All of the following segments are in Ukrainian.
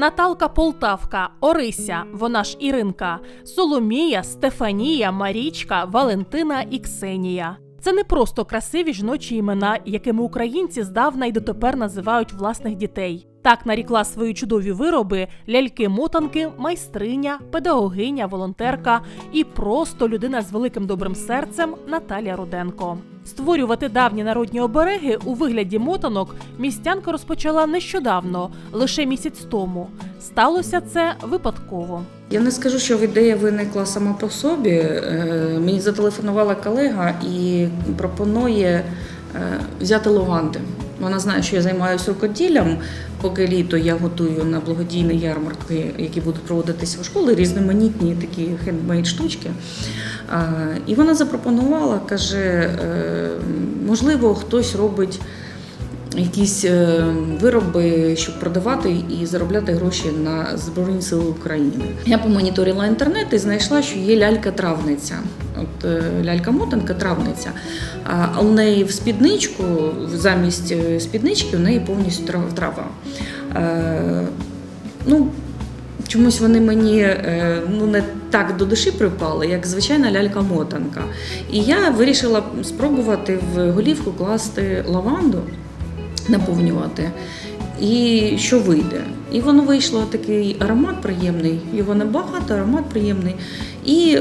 Наталка Полтавка, Орися, вона ж Іринка, Соломія, Стефанія, Марічка, Валентина і Ксенія. Це не просто красиві жіночі імена, якими українці здавна й дотепер називають власних дітей. Так нарікла свої чудові вироби ляльки-мотанки, майстриня, педагогиня, волонтерка і просто людина з великим добрим серцем Наталія Руденко. Створювати давні народні обереги у вигляді мотанок містянка розпочала нещодавно, лише місяць тому. Сталося це випадково. Я не скажу, що ідея виникла сама по собі. Е, Мені зателефонувала колега і пропонує е, взяти лаванди. Вона знає, що я займаюся рукоділлям. Поки літо я готую на благодійні ярмарки, які будуть проводитися у школи, різноманітні такі хендмейд штучки. Е, І вона запропонувала, каже, можливо, хтось робить якісь е, вироби, щоб продавати і заробляти гроші на Збройні Сили України. Я помоніторила інтернет і знайшла, що є лялька-травниця. От е, лялька-мотанка травниця. А у неї в спідничку, замість е, спіднички, у неї повністю трава. Ну, Чомусь вони мені ну не так до душі припали, як звичайна лялька-мотанка. І я вирішила спробувати в голівку класти лаванду, наповнювати. І що вийде? І воно вийшло такий аромат приємний, його небагато, аромат приємний. І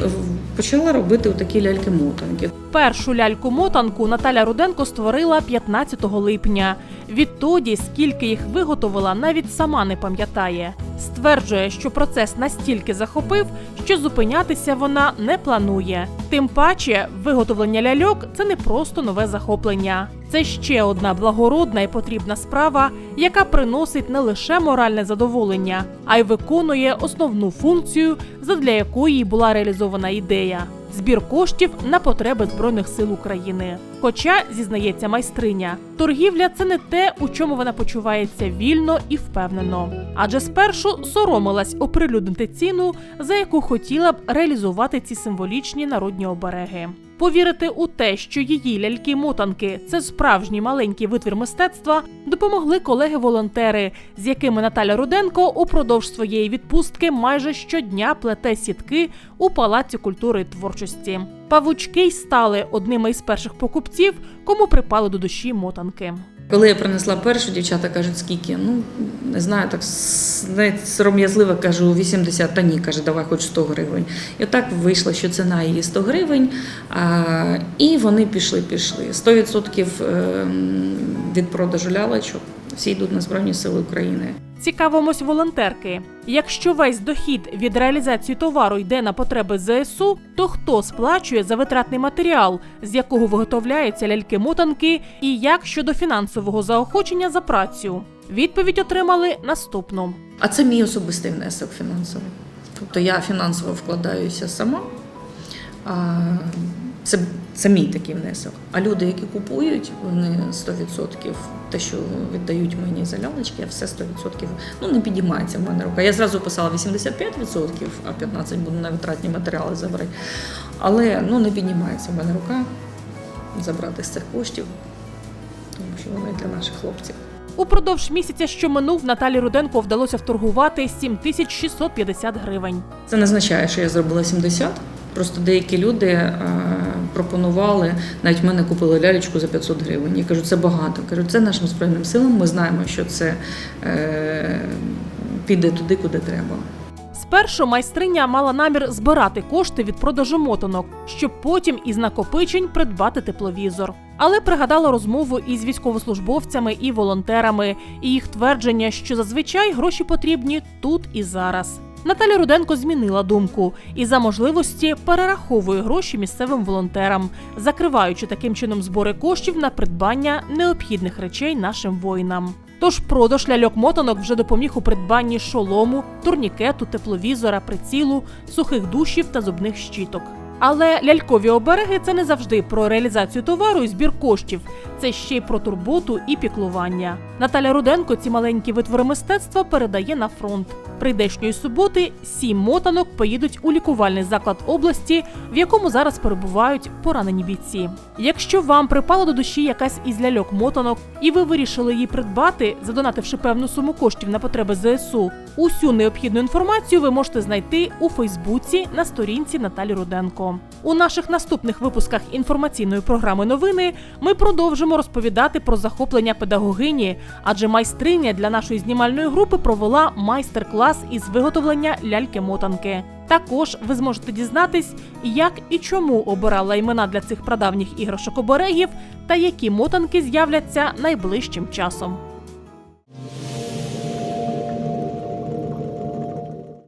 почала робити такі ляльки-мотанки. Першу ляльку-мотанку Наталя Руденко створила 15 липня. Відтоді, скільки їх виготовила, навіть сама не пам'ятає. Стверджує, що процес настільки захопив, що зупинятися вона не планує. Тим паче, виготовлення ляльок це не просто нове захоплення. Це ще одна благородна і потрібна справа, яка приносить не лише моральне задоволення, а й виконує основну функцію, задля якої була реалізована ідея збір коштів на потреби збройних сил України. Хоча зізнається майстриня, торгівля це не те, у чому вона почувається вільно і впевнено. Адже спершу соромилась оприлюднити ціну, за яку хотіла б реалізувати ці символічні народні обереги. Повірити у те, що її ляльки-мотанки це справжній маленький витвір мистецтва, допомогли колеги-волонтери, з якими Наталя Руденко упродовж своєї відпустки майже щодня плете сітки у палаці культури і творчості. Павучки й стали одними із перших покупців, кому припали до душі мотанки. Коли я принесла першу, дівчата кажуть, скільки? Ну, не знаю, так сором'язливо кажу 80, та ні, каже, давай хоч 100 гривень. І отак вийшло, що ціна її 100 гривень, і вони пішли, пішли. 100% ем, від продажу лялечок всі йдуть на Збройні Сили України. Цікавимось волонтерки. Якщо весь дохід від реалізації товару йде на потреби ЗСУ, то хто сплачує за витратний матеріал, з якого виготовляються ляльки-мотанки, і як щодо фінансового заохочення за працю? Відповідь отримали наступну. А це мій особистий внесок фінансовий. Тобто я фінансово вкладаюся сама. А це, це мій такий внесок. А люди, які купують, вони 100% те, що віддають мені за лялечки, все 100% ну, не підіймається в мене рука. Я зразу писала 85%, а 15% буду на витратні матеріали забрати. Але ну, не піднімається в мене рука забрати з цих коштів, тому що вони для наших хлопців. Упродовж місяця, що минув, Наталі Руденко вдалося вторгувати 7650 гривень. Це не означає, що я зробила 70. Просто деякі люди пропонували, навіть мене купили лялечку за 500 гривень. Я кажу, це багато. Кажу, це нашим збройним силам. Ми знаємо, що це е, піде туди, куди треба. Спершу майстриня мала намір збирати кошти від продажу мотанок, щоб потім із накопичень придбати тепловізор. Але пригадала розмову із військовослужбовцями і волонтерами, і їх твердження, що зазвичай гроші потрібні тут і зараз. Наталя Руденко змінила думку і за можливості перераховує гроші місцевим волонтерам, закриваючи таким чином збори коштів на придбання необхідних речей нашим воїнам. Тож продаж ляльок мотанок вже допоміг у придбанні шолому, турнікету, тепловізора, прицілу, сухих душів та зубних щіток. Але лялькові обереги це не завжди про реалізацію товару і збір коштів. Це ще й про турботу і піклування. Наталя Руденко ці маленькі витвори мистецтва передає на фронт. Прийдешньої суботи сім мотанок поїдуть у лікувальний заклад області, в якому зараз перебувають поранені бійці. Якщо вам припала до душі якась із ляльок мотанок, і ви вирішили її придбати, задонативши певну суму коштів на потреби ЗСУ, усю необхідну інформацію ви можете знайти у Фейсбуці на сторінці Наталі Руденко. У наших наступних випусках інформаційної програми новини ми продовжимо розповідати про захоплення педагогині, адже майстриня для нашої знімальної групи провела майстер-клас із виготовлення ляльки-мотанки. Також ви зможете дізнатись, як і чому обирала імена для цих прадавніх іграшок оберегів та які мотанки з'являться найближчим часом.